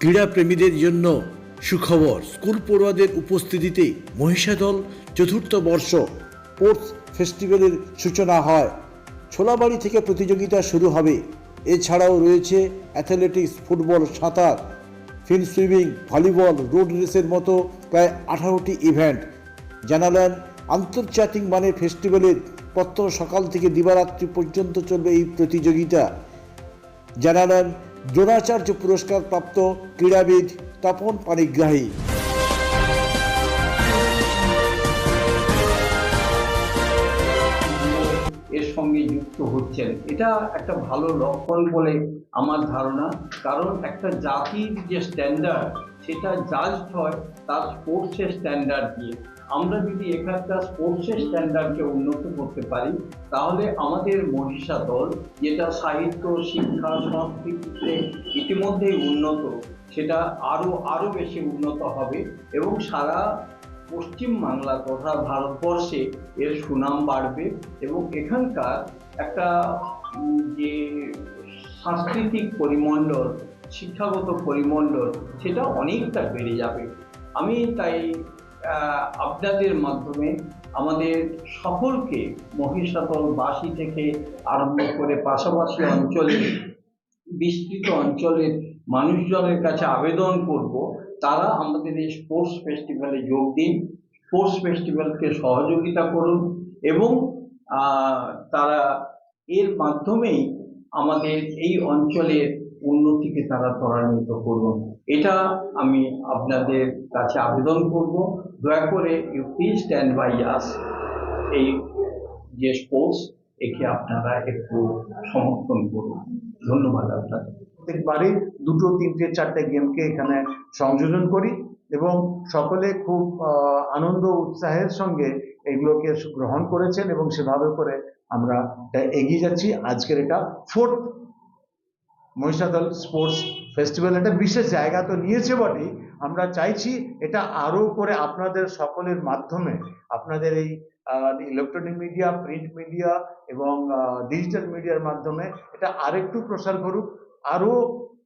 ক্রীড়াপ্রেমীদের জন্য সুখবর। স্কুল পড়ুয়াদের উপস্থিতিতে মহিষাদল চতুর্থ বর্ষ স্পোর্টস ফেস্টিভ্যালের সূচনা হয়। ছোলাবাড়ি থেকে প্রতিযোগিতা শুরু হবে। এছাড়াও রয়েছে অ্যাথলেটিক্স, ফুটবল, সাঁতার, ফিল্ড সুইমিং, ভলিবল, রোড রেসের মতো প্রায় আঠারোটি ইভেন্ট। জানালেন, আন্তর্জাতিক মানের ফেস্টিভ্যালের প্রত্যহ সকাল থেকে দিবারাত্রি পর্যন্ত চলবে এই প্রতিযোগিতা। জানালেন দ্রোণাচার্য পুরস্কার প্রাপ্ত ক্রীড়াবিদ তপন পানিগ্রাহী। এর সঙ্গে যুক্ত হচ্ছেন। এটা একটা ভালো লক্ষণ বলে আমার ধারণা। কারণ একটা জাতির যে স্ট্যান্ডার্ড সেটা জাজড হয় তার স্পোর্টসের স্ট্যান্ডার্ড দিয়ে। আমরা যদি এখানকার স্পোর্টসের স্ট্যান্ডার্ডকে উন্নত করতে পারি, তাহলে আমাদের মহিষা দল, যেটা সাহিত্য, শিক্ষা, সংস্কৃতিতে ইতিমধ্যেই উন্নত, সেটা আরও আরও বেশি উন্নত হবে এবং সারা পশ্চিম বাংলা তথা ভারতবর্ষে এর সুনাম বাড়বে এবং এখানকার একটা যে সাংস্কৃতিক পরিমণ্ডল, শিক্ষাগত পরিমণ্ডল, সেটা অনেকটা বেড়ে যাবে। আমি তাই আপনাদের মাধ্যমে আমাদের সকলকে মহিষাদলবাসী থেকে আরম্ভ করে পাশাপাশি অঞ্চলের বিস্তৃত অঞ্চলের মানুষজনের কাছে আবেদন করব, তারা আমাদের এই স্পোর্টস ফেস্টিভ্যালে যোগ দিন। স্পোর্টস ফেস্টিভ্যালকে সহযোগিতা করুন এবং তারা এর মাধ্যমেই আমাদের এই অঞ্চলের উন্নতিকে তারা ত্বরান্বিত করুন। এটা আমি আপনাদের কাছে আবেদন করব। দয়া করে you please stand by us এই যে স্পোর্টস একে আপনারা একটু সমর্থন করুন। ধন্যবাদ আপনাদের। প্রত্যেকবারই দুটো, তিনটে, চারটে গেমকে এখানে সংযোজন করি এবং সকলে খুব আনন্দ, উৎসাহের সঙ্গে এগুলোকে গ্রহণ করেছেন এবং সেভাবে করে আমরা এগিয়ে যাচ্ছি। আজকের এটা ফোর্থ মহিষাদল স্পোর্টস ফেস্টিভ্যাল একটা বিশেষ জায়গা তো নিয়েছে বটেই। আমরা চাইছি এটা আরও করে আপনাদের সকলের মাধ্যমে আপনাদের এই ইলেকট্রনিক মিডিয়া প্রিন্ট মিডিয়া এবং ডিজিটাল মিডিয়ার মাধ্যমে এটা আরেকটু প্রসার করুক, আরও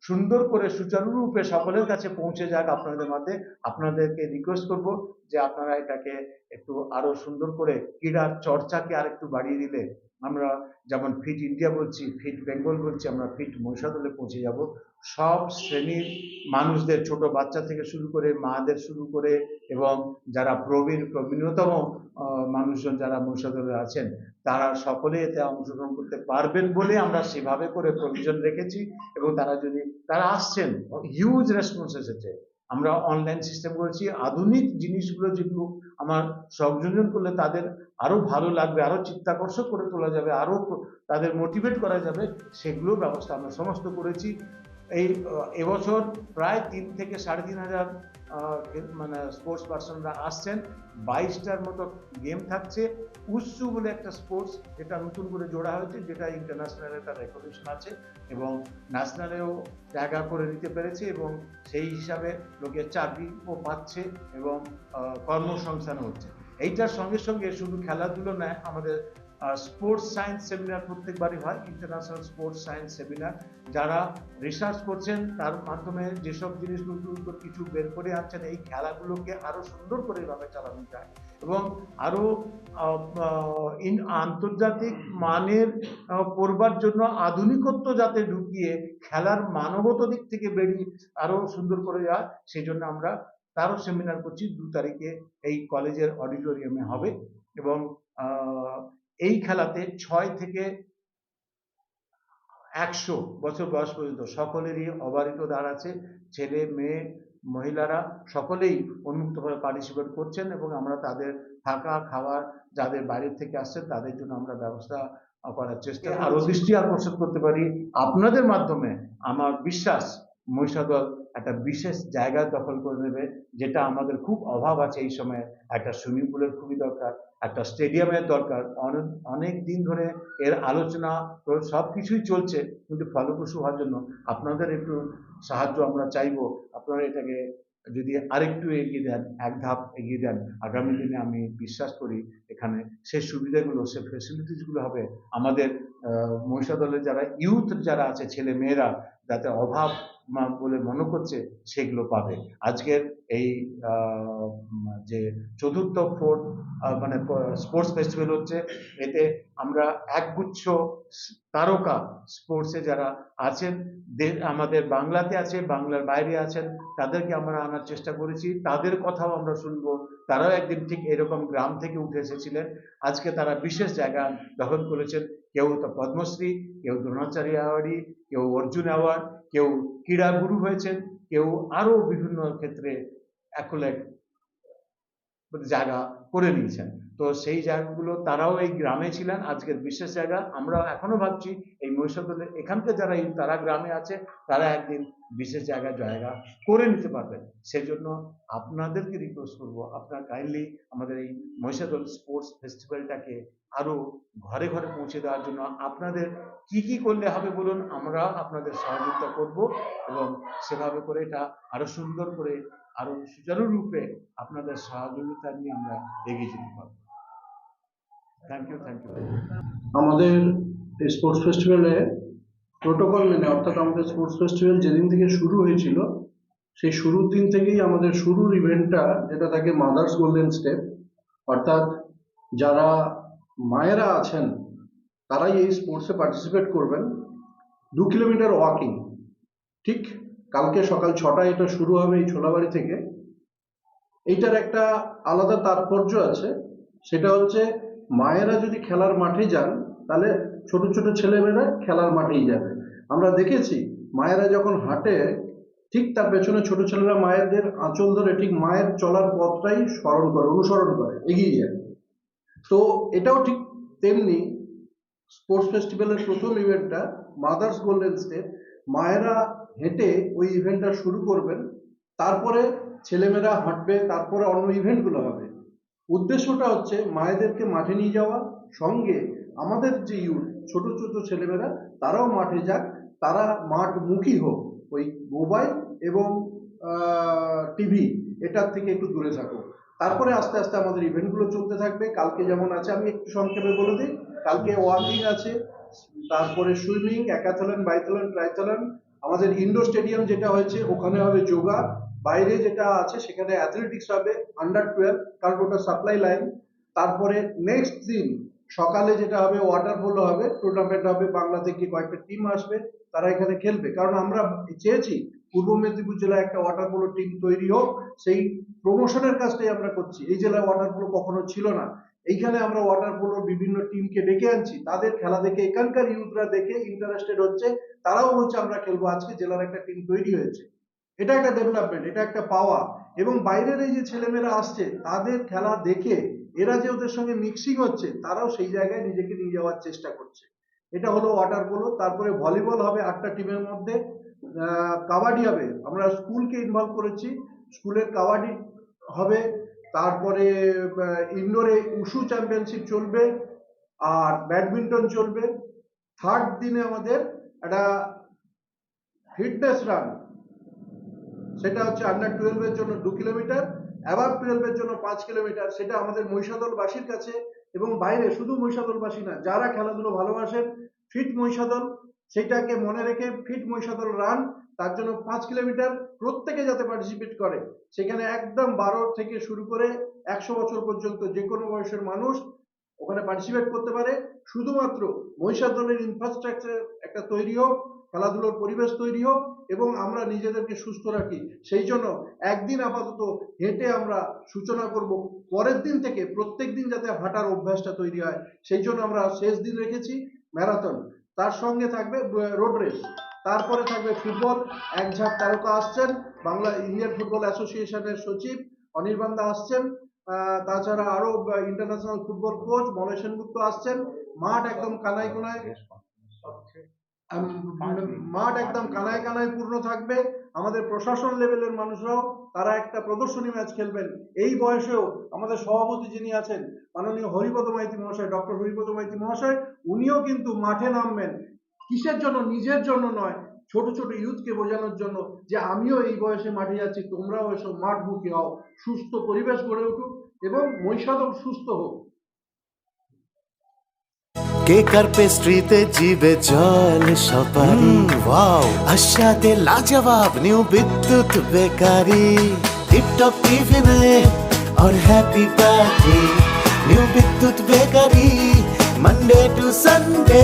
সুন্দর করে সুচারুরূপে সকলের কাছে পৌঁছে যাক আপনাদের মধ্যে। আপনাদেরকে রিকোয়েস্ট করব যে আপনারা এটাকে একটু আরও সুন্দর করে ক্রীড়ার চর্চাকে আর একটু বাড়িয়ে দিলে। আমরা যেমন ফিট ইন্ডিয়া বলছি ফিট বেঙ্গল বলছি, আমরা ফিট মহিষাদলে পৌঁছে যাব। সব শ্রেণির মানুষদের, ছোট বাচ্চা থেকে শুরু করে মাদের শুরু করে এবং যারা প্রবীণ, প্রবীণতম মানুষজন যারা মহিষাদলে আছেন, তারা সকলে এতে অংশগ্রহণ করতে পারবেন বলে আমরা সেভাবে করে প্রভিশন রেখেছি এবং তারা যদি, তারা আসছেন হিউজ রেসপন্স এসেছে। আমরা অনলাইন সিস্টেম করেছি, আধুনিক জিনিসগুলো যেগুলো আমার সংযোজন করলে তাদের আরও ভালো লাগবে, আরও চিত্তাকর্ষক করে তোলা যাবে, আরও তাদের মোটিভেট করা যাবে সেগুলো ব্যবস্থা আমরা সমস্ত করেছি। এই এবছর প্রায় তিন থেকে সাড়ে তিন হাজার মানে স্পোর্টস পার্সনরা আসছেন। বাইশটার মতো গেম থাকছে। উৎসু বলে একটা স্পোর্টস যেটা নতুন করে জোড়া হয়েছে যেটা ইন্টারন্যাশনালে তার রেকগনিশন আছে এবং ন্যাশনালেও জায়গা করে নিতে পেরেছে এবং সেই হিসাবে লোকের চাকরিও পাচ্ছে এবং আহ, কর্মসংস্থানও হচ্ছে। এইটার সঙ্গে সঙ্গে শুধু খেলাধুলো নয় আমাদের স্পোর্টস সায়েন্স সেমিনার প্রত্যেকবারই হয় ইন্টারন্যাশনাল স্পোর্টস সায়েন্স সেমিনার যারা রিসার্চ করছেন তার মাধ্যমে যেসব জিনিস নতুন নতুন কিছু বের করে আনছেন এই খেলাগুলোকে আরও সুন্দর করে এভাবে চালানো যায় এবং আরও আহ, আহ, ইন- আন্তর্জাতিক মানের করবার জন্য আধুনিকত্ব যাতে ঢুকিয়ে খেলার মানবত দিক থেকে বেরিয়ে আরও সুন্দর করে যায় সেই জন্য আমরা তারও সেমিনার করছি। দু তারিখে এই কলেজের অডিটোরিয়ামে হবে এবং এই খেলাতে ছয় থেকে একশো বছর বয়স পর্যন্ত সকলেরই অবারিত দ্বার আছে। ছেলে, মেয়ে, মহিলারা সকলেই উন্মুক্তভাবে পার্টিসিপেট করছেন এবং আমরা তাদের থাকা খাওয়ার যাদের বাইরে থেকে আসছেন তাদের জন্য আমরা ব্যবস্থা করার চেষ্টা আরও দৃষ্টি আকর্ষণ করতে পারি। আপনাদের মাধ্যমে আমার বিশ্বাস মহিষাদল একটা বিশেষ জায়গা দখল করে নেবে, যেটা আমাদের খুব অভাব আছে এই সময়ে। একটা সুইমিং পুলের খুবই দরকার, একটা স্টেডিয়ামের দরকার। অনেক দিন ধরে এর আলোচনা সব কিছুই চলছে, কিন্তু ফলপ্রসূ হওয়ার জন্য আপনাদের একটু সাহায্য আমরা চাইব। আপনারা এটাকে যদি আরেকটু এগিয়ে দেন, এক ধাপ এগিয়ে দেন, আগামী দিনে আমি বিশ্বাস করি এখানে সে সুবিধাগুলো, সে ফেসিলিটিসগুলো হবে। আমাদের মহিষাদলের যারা ইউথ যারা আছে, ছেলে মেয়েরা যাতে অভাব বলে মনে করছে সেগুলো পাবে। আজকের এই যে চতুর্থ ফোর্থ মানে স্পোর্টস ফেস্টিভ্যাল হচ্ছে, এতে আমরা একগুচ্ছ তারকা স্পোর্টসে যারা আছেন আমাদের বাংলাতে আছে বাংলার বাইরে আছেন, তাদেরকে আমরা আনার চেষ্টা করেছি। তাদের কথাও আমরা শুনব। তারাও একদিন ঠিক এরকম গ্রাম থেকে উঠে এসেছিলেন। আজকে তারা বিশেষ জায়গা দখল করেছেন। কেউ তো পদ্মশ্রী, কেউ দ্রোণাচার্য অ্যাওয়ার্ডি কেউ অর্জুন অ্যাওয়ার্ড, কেউ ক্রীড়া গুরু হয়েছেন, কেউ আরও বিভিন্ন ক্ষেত্রে অ্যাকোলেট জায়গা করে নিয়েছেন। তো সেই জায়গাগুলো তারাও এই গ্রামে ছিলেন, আজকের বিশেষ জায়গা। আমরা এখনও ভাবছি এই মহিষাদলের এখানকার যারা এই তারা গ্রামে আছে, তারা একদিন বিশেষ জায়গায় জায়গা করে নিতে পারবেন সেজন্য আপনাদেরকে রিকোয়েস্ট করব, আপনারা কাইন্ডলি আমাদের এই মহিষাদল স্পোর্টস ফেস্টিভ্যালটাকে আরও ঘরে ঘরে পৌঁছে দেওয়ার জন্য আপনাদের কি কি করলে হবে বলুন, আমরা আপনাদের সহযোগিতা করব এবং সেভাবে করে এটা আরও সুন্দর করে আরও সুচারুরূপে আপনাদের সহযোগিতা নিয়ে আমরা এগিয়ে যেতে পারব। থ্যাংক ইউ থ্যাংক ইউ আমাদের স্পোর্টস ফেস্টিভ্যালে প্রোটোকল মেনে, অর্থাৎ আমাদের স্পোর্টস ফেস্টিভ্যাল যেদিন থেকে শুরু হয়েছিল, সেই শুরুর দিন থেকেই আমাদের শুরুর ইভেন্টটা যেটা থাকে মাদার্স গোল্ডেন স্টেপ অর্থাৎ যারা মায়েরা আছেন, তারাই এই স্পোর্টসে পার্টিসিপেট করবেন। দু কিলোমিটার ওয়াকিং ঠিক? কালকে সকাল ছটায় এটা শুরু হবে এই ছোলাবাড়ি থেকে। এইটার একটা আলাদা তাৎপর্য আছে। সেটা হচ্ছে মায়েরা যদি খেলার মাঠে যান, তাহলে ছোট ছোট ছেলেমেয়েরা খেলার মাঠেই যাবে। আমরা দেখেছি মায়েরা যখন হাঁটে, ঠিক তার পেছনে ছোট ছেলেরা মায়েদের আঁচল ধরে ঠিক মায়ের চলার পথটাই স্মরণ করে, অনুসরণ করে, এগিয়ে যায়। তো এটাও ঠিক তেমনি স্পোর্টস ফেস্টিভ্যালের প্রথম ইভেন্টটা, মাদার্স গোল্ডেন স্টেপ মায়েরা হেঁটে ওই ইভেন্টটা শুরু করবেন, তারপরে ছেলেমেয়েরা হাঁটবে, তারপরে অন্য ইভেন্টগুলো হবে। উদ্দেশ্যটা হচ্ছে মায়েদেরকে মাঠে নিয়ে যাওয়া, সঙ্গে আমাদের যে ইউথ ছোট ছোট ছেলেমেয়েরা, তারাও মাঠে যাক, তারা মাঠমুখী হোক, ওই মোবাইল এবং টিভি এটার থেকে একটু দূরে থাকুক। তারপরে আস্তে আস্তে আমাদের ইভেন্টগুলো চলতে থাকবে। কালকে যেমন আছে, আমি একটু সংক্ষেপে বলে দিই। কালকে ওয়াকিং আছে, তারপরে সুইমিং একাথলন বাইথলন ট্রাইথলন আমাদের ইন্ডোর স্টেডিয়াম যেটা হয়েছে, ওখানে হবে যোগা। বাইরে যেটা আছে, সেখানে অ্যাথলেটিক্স হবে আন্ডার টুয়েলভ কারণ ওটা সাপ্লাই লাইন তারপরে নেক্সট দিন সকালে যেটা হবে ওয়াটার পোলো হবে টুর্নামেন্ট হবে বাংলা থেকে কয়েকটা টিম আসবে, তারা এখানে খেলবে। কারণ আমরা চেয়েছি, পূর্ব মেদিনীপুর জেলায় একটা ওয়াটার পোলো টিম তৈরি হোক, সেই প্রমোশনের কাজটাই আমরা করছি। এই জেলায় ওয়াটার পোলো কখনো ছিল না। এইখানে আমরা ওয়াটার পোলোর বিভিন্ন টিমকে ডেকে আনছি। তাদের খেলা দেখে, এখানকার ইউথরা দেখে ইন্টারেস্টেড হচ্ছে। তারাও বলছে, আমরা খেলব আজকে। জেলার একটা টিম তৈরি হয়েছে। এটা একটা ডেভেলপমেন্ট এটা একটা পাওয়া। এবং বাইরের এই যে ছেলেমেয়েরা আসছে, তাদের খেলা দেখে, এরা যে ওদের সঙ্গে মিক্সিং হচ্ছে, তারাও সেই জায়গায় নিজেকে নিয়ে যাওয়ার চেষ্টা করছে। এটা হলো ওয়াটার পোলো তারপরে ভলিবল হবে আটটা টিমের মধ্যে। কাবাডি হবে। আমরা স্কুলকে ইনভলভ করেছি। স্কুলের কাবাডি হবে। তারপরে ইনডোরে উশু চ্যাম্পিয়নশিপ চলবে আর ব্যাডমিন্টন চলবে। থার্ড দিনে আমাদের একটা ফিটনেস রান সেটা হচ্ছে আন্ডার টুয়েলভের জন্য দু কিলোমিটার অ্যাবাভ টুয়েলভের জন্য পাঁচ কিলোমিটার সেটা আমাদের মহিষাদলবাসীর কাছে এবং বাইরে শুধু মহিষাদলবাসী না, যারা খেলাধুলো ভালোবাসেন ফিট মহিষাদল, সেটাকে মনে রেখে ফিট মহিষাদল রান তার জন্য পাঁচ কিলোমিটার প্রত্যেকে যাতে পার্টিসিপেট করে। সেখানে একদম বারো থেকে শুরু করে একশো বছর পর্যন্ত যে কোনো বয়সের মানুষ ওখানে পার্টিসিপেট করতে পারে। শুধুমাত্র মহিষাদলের ইনফ্রাস্ট্রাকচার একটা তৈরি হোক, খেলাধুলোর পরিবেশ তৈরি হোক, এবং আমরা নিজেদেরকে সুস্থ রাখি। সেই জন্য একদিন আপাতত হেঁটে আমরা সূচনা করব পরের দিন থেকে, প্রত্যেক দিন যাতে হাঁটার অভ্যাসটা তৈরি হয়। সেই জন্য আমরা শেষ দিন রেখেছি ম্যারাথন। তার সঙ্গে থাকবে রোড রেস। তারপরে থাকবে ফুটবল। এক ঝাঁক তারকা আসছেন, বাংলা ইন্ডিয়ান ফুটবল অ্যাসোসিয়েশনের সচিব অনির্বাণ দা আসছেন। তাছাড়া আরও international football coach Malay Sengupta আসছেন। মাঠ একদম কানায় কোনায়। মাঠ একদম কানায় কানায় পূর্ণ থাকবে। আমাদের প্রশাসন লেভেলের মানুষরাও, তারা একটা প্রদর্শনী ম্যাচ খেলবেন। এই বয়সেও আমাদের সভাপতি যিনি আছেন, মাননীয় হরিপদ মাইতি মহাশয়, ডক্টর হরিপদ মাইতি মহাশয়, উনিও কিন্তু মাঠে নামবেন। কিসের জন্য নিজের জন্য নয় ছোট ছোট ইউথকে বোঝানোর জন্য যে আমিও এই বয়সে মাঠে যাচ্ছি তোমরাও এসো মাঠমুখী হও সুস্থ পরিবেশ গড়ে উঠুক এবং মহিষাদল সুস্থ হোক কেক আর পেস্ট্রিতে জিবে জল সপারি ওয়াও আশাতে লাজবাব নিউ বিদ্যুৎ বেকারি টিপটপ টিফিনে और happy party new Bidyut bakery Monday to Sunday